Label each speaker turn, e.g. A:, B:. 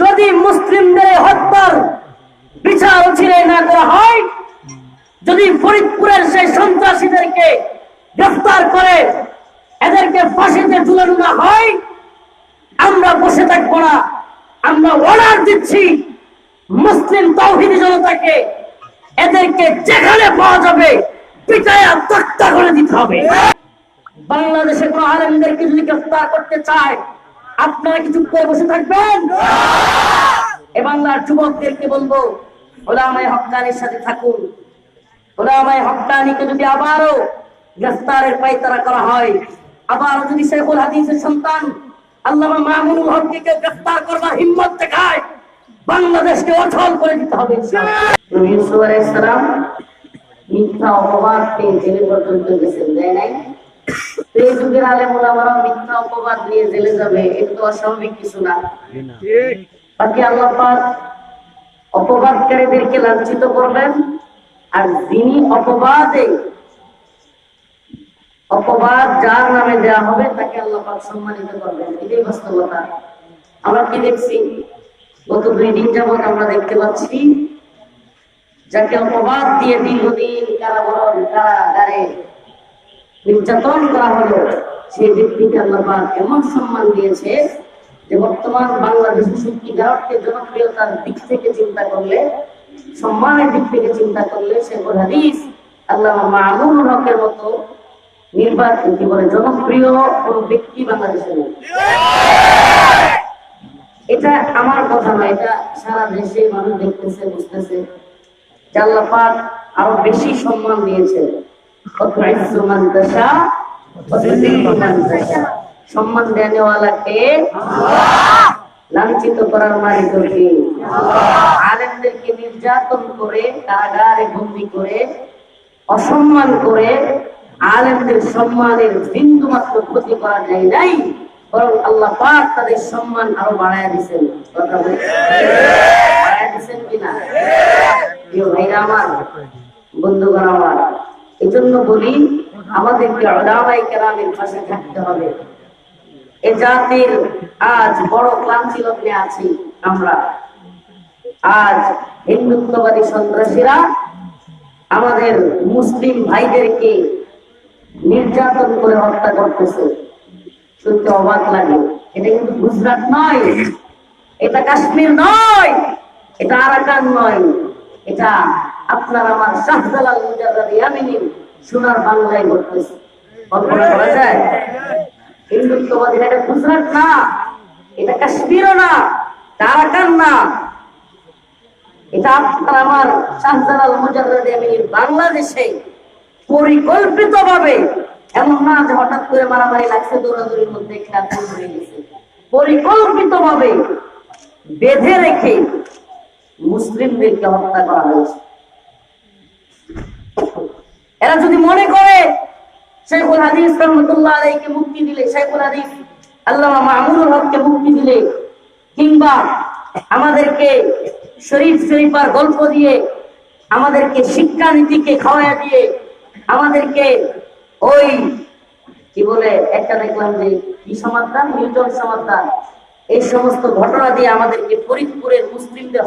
A: যদি মুসলিমদের হত্যার বিচার ছিঁড়ে না করা হয়, যদি ফরিদপুরের সেই সন্ত্রাসীদেরকে গ্রেফতার করে এদেরকে ফাঁসিতে ঝুলানো না হয়, আমরা বসে থাকব না। আমরা অর্ডার দিচ্ছি মুসলিম তৌহিদি জনতাকে এদেরকে যেখানে পাওয়া যাবে পিটায়া তক্তা করে দিতে হবে। বাংলাদেশে কোন আলেমদেরকে যদি গ্রেফতার করতে চায় আপনারা কি চুপ করে বসে থাকবেন? এ বাংলার যুবকদেরকে বলব ওলামায় হকানির সাথে থাকুন। ওলামায় হকানিকে যদি আবারও গ্রেফতারের পাইতারা করা হয়, আবারও যদি শেখুল হাদিসের সন্তান আল্লামা মামুনুল হককে কেউ গ্রেফতার করবার হিম্মত দেখায়, বাংলাদেশকে অচল করে দিতে হবে ইউসুফ মিথ্যা অপবাদ পেয়ে জেলে পর্যন্ত গেছেন, দেয় নাই? এই যুগের আলেম মিথ্যা অপবাদ নিয়ে জেলে যাবে, এটা তো অস্বাভাবিক কিছু না। বাকি আল্লাহ পাক অপবাদকারীদেরকে লাঞ্ছিত করবেন, আর যিনি অপবাদে, অপবাদ যার নামে দেওয়া হবে, তাকে আল্লাহ পাক সম্মানিত করবেন। এটাই বাস্তবতা। আমরা কি দেখছি? গত দুই দিন যাবত আমরা দেখতে পাচ্ছি, যাকে অপবাদ দিয়ে দীর্ঘদিন কারাবরণ, কারাগারে নির্যাতন করা হলো, সেই ব্যক্তিকে আল্লাহ এমন সম্মান দিয়েছে যে বর্তমান বাংলাদেশের সত্যিকার অর্থে জনপ্রিয়তার দিক থেকে চিন্তা করলে, সম্মানের দিক থেকে চিন্তা করলে সে হাদিস, আল্লাহ মামুন হকের মতো নির্বাচন কি বলে জনপ্রিয় কোন ব্যক্তি বাংলাদেশে এটা আমার কথা নয়, এটা সারা দেশে মানুষ দেখতেছে, বুঝতেছে যে আরও বেশি সম্মান দিয়েছে মান সম্মান দেনেওয়ালাকে লাঞ্ছিত করার মালিককে আলেমদেরকে নির্যাতন করে কারাগারে বন্দি করে অসম্মান করে আলেমদের সম্মানের বিন্দু মাত্র ক্ষতি করা যায় নাই বরং আল্লাহ পাক তাদের সম্মান আরও বাড়ায় দিচ্ছেন কথা বাড়ায় দিচ্ছেন কিনা ভাইরা আমার বন্ধুগণ আমার এই জন্য বলি, আমাদেরকে ওলামাই কেরামের পাশে থাকতে হবে। এ জাতির আজ বড় ক্লান্তি লগ্নে আছি আমরা। আজ হিন্দুত্ববাদী সন্ত্রাসীরা আমাদের মুসলিম ভাইদেরকে নির্যাতন করে হত্যা করতেছে। শুনতে অবাক লাগে। এটা কিন্তু গুজরাট নয়, এটা কাশ্মীর নয়, এটা আরাকান নয়, এটা আপনার আমার শাহজালাল মুজাদ্দাদ ইয়ামিনী সোনার বাংলায় ঘটতেছে কল্পনা করা যায়? হিন্দুত্ববাদী এটা গুজরাট না, এটা কাশ্মীরও না এটা আরাকান না। এটা আপনার আমার শাহজালাল মুজাদ্দাদ ইয়ামিনী বাংলাদেশে পরিকল্পিতভাবে এমন না যে হঠাৎ করে মারামারি লাগছে, দৌড়াদৌড়ির মধ্যে খেলা হয়ে গেছে। পরিকল্পিত ভাবে বেঁধে রেখে মুসলিমদেরকে হত্যা করা হয়েছে। এরা যদি মনে করে শেখুল হাদিস রহমতুল্লাহ আলাইকে মুক্তি দিলে শেখুল হাদিস আল্লামা মামুনুল হককে মুক্তি দিলে, কিংবা আমাদেরকে শরীফ শরীফার গল্প দিয়ে, আমাদেরকে শিক্ষানীতিকে খাওয়াইয়া দিয়ে, আমাদেরকে ওই, কি বলে, একটা দেখলাম যে কি সমাধান নিউটন সমাধান এই সমস্ত ঘটনা দিয়ে আমাদেরকে ফরিদপুরের মুসলিমদের